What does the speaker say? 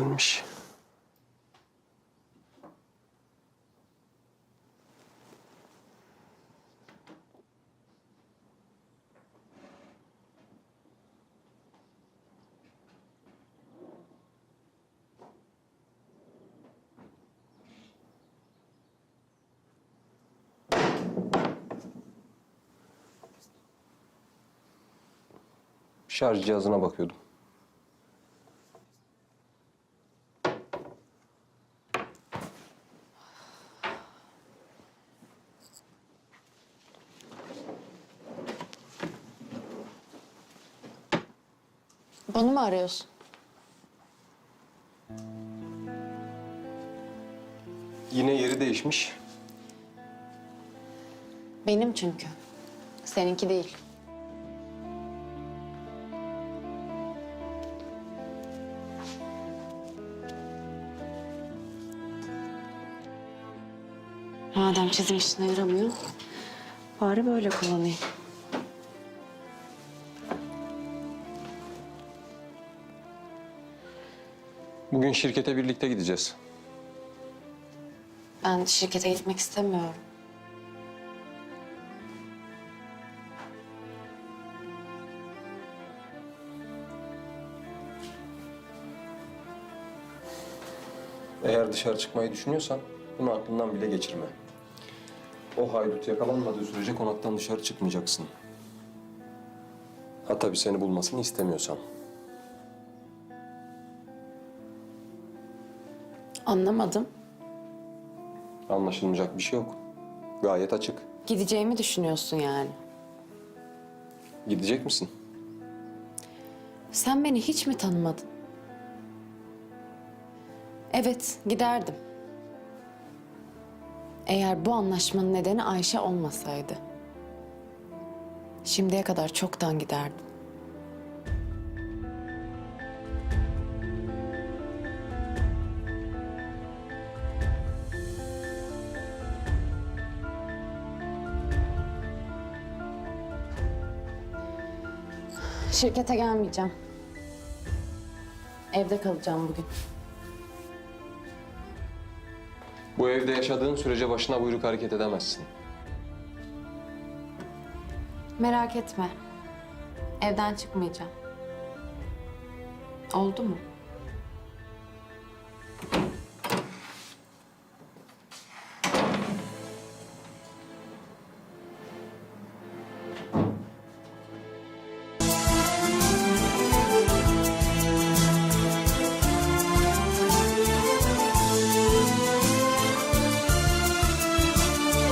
gelmiş. Şarj cihazına bakıyordum. Bunu mu arıyorsun? Yine yeri değişmiş. Benim çünkü. Seninki değil. Madem çizim işine yaramıyor, bari böyle kullanayım. Bugün şirkete birlikte gideceğiz. Ben şirkete gitmek istemiyorum. Eğer dışarı çıkmayı düşünüyorsan bunu aklından bile geçirme. O haydut yakalanmadığı sürece konaktan dışarı çıkmayacaksın. Ha tabii seni bulmasını istemiyorsan. Anlamadım. Anlaşılmayacak bir şey yok. Gayet açık. Gideceğimi düşünüyorsun yani. Gidecek misin? Sen beni hiç mi tanımadın? Evet, giderdim. Eğer bu anlaşmanın nedeni Ayşe olmasaydı. Şimdiye kadar çoktan giderdim. Şirkete gelmeyeceğim. Evde kalacağım bugün. Bu evde yaşadığın sürece başına buyruk hareket edemezsin. Merak etme. Evden çıkmayacağım. Oldu mu?